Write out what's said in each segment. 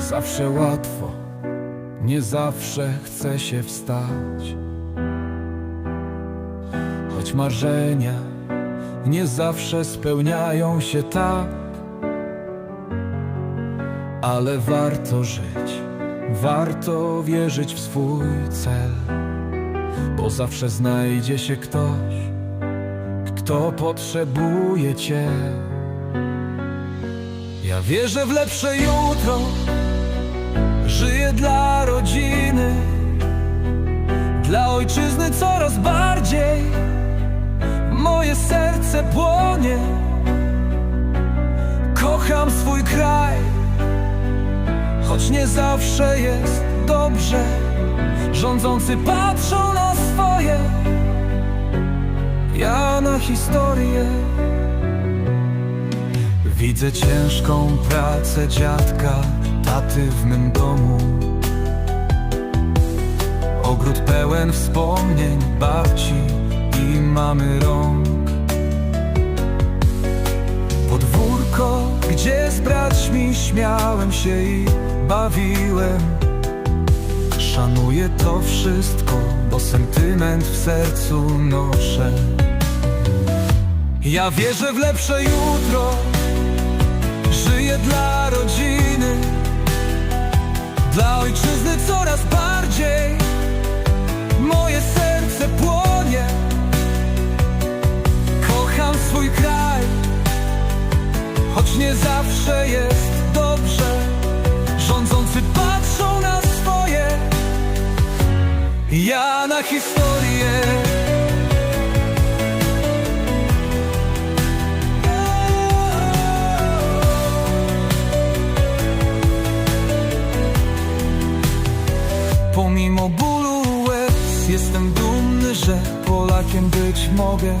zawsze łatwo, nie zawsze chce się wstać. Choć marzenia nie zawsze spełniają się tak, ale warto żyć, warto wierzyć w swój cel, bo zawsze znajdzie się ktoś, kto potrzebuje Cię. Ja wierzę w lepsze jutro, żyję dla rodziny, dla ojczyzny coraz bardziej. Moje serce płonie, kocham swój kraj, choć nie zawsze jest dobrze. Rządzący patrzą na swoje, ja na historię. Widzę ciężką pracę dziadka, taty w mym domu. Ogród pełen wspomnień babci i mamy rąk. Podwórko, gdzie z braćmi śmiałem się i bawiłem. Szanuję to wszystko, bo sentyment w sercu noszę. Ja wierzę w lepsze jutro Żyję dla rodziny Dla ojczyzny coraz bardziej. Moje serce płonie. Kocham swój kraj Choć nie zawsze jest dobrze. Rządzący patrzą na swoje. Ja na historię jestem dumny, że Polakiem być mogę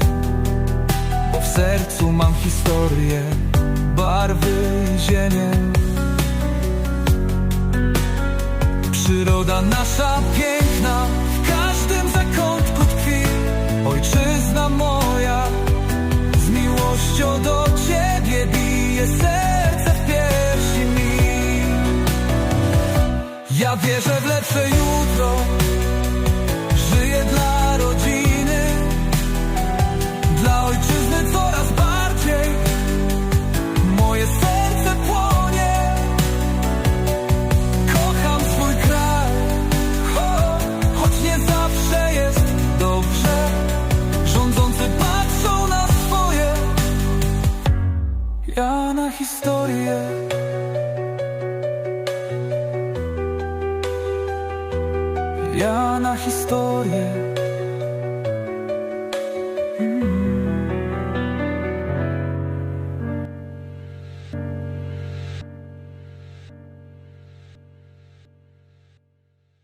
Bo w sercu mam historię, barwy i ziemię. Przyroda nasza piękna, w każdym zakątku tkwi. Ojczyzna moja, z miłością do Ciebie bije serce w piersi mi. Ja wierzę w lepsze jutro Dla ojczyzny coraz bardziej. Moje serce płonie. Kocham swój kraj. Ho, Choć nie zawsze jest dobrze. Rządzący patrzą na swoje. Ja na historię. Ja na historię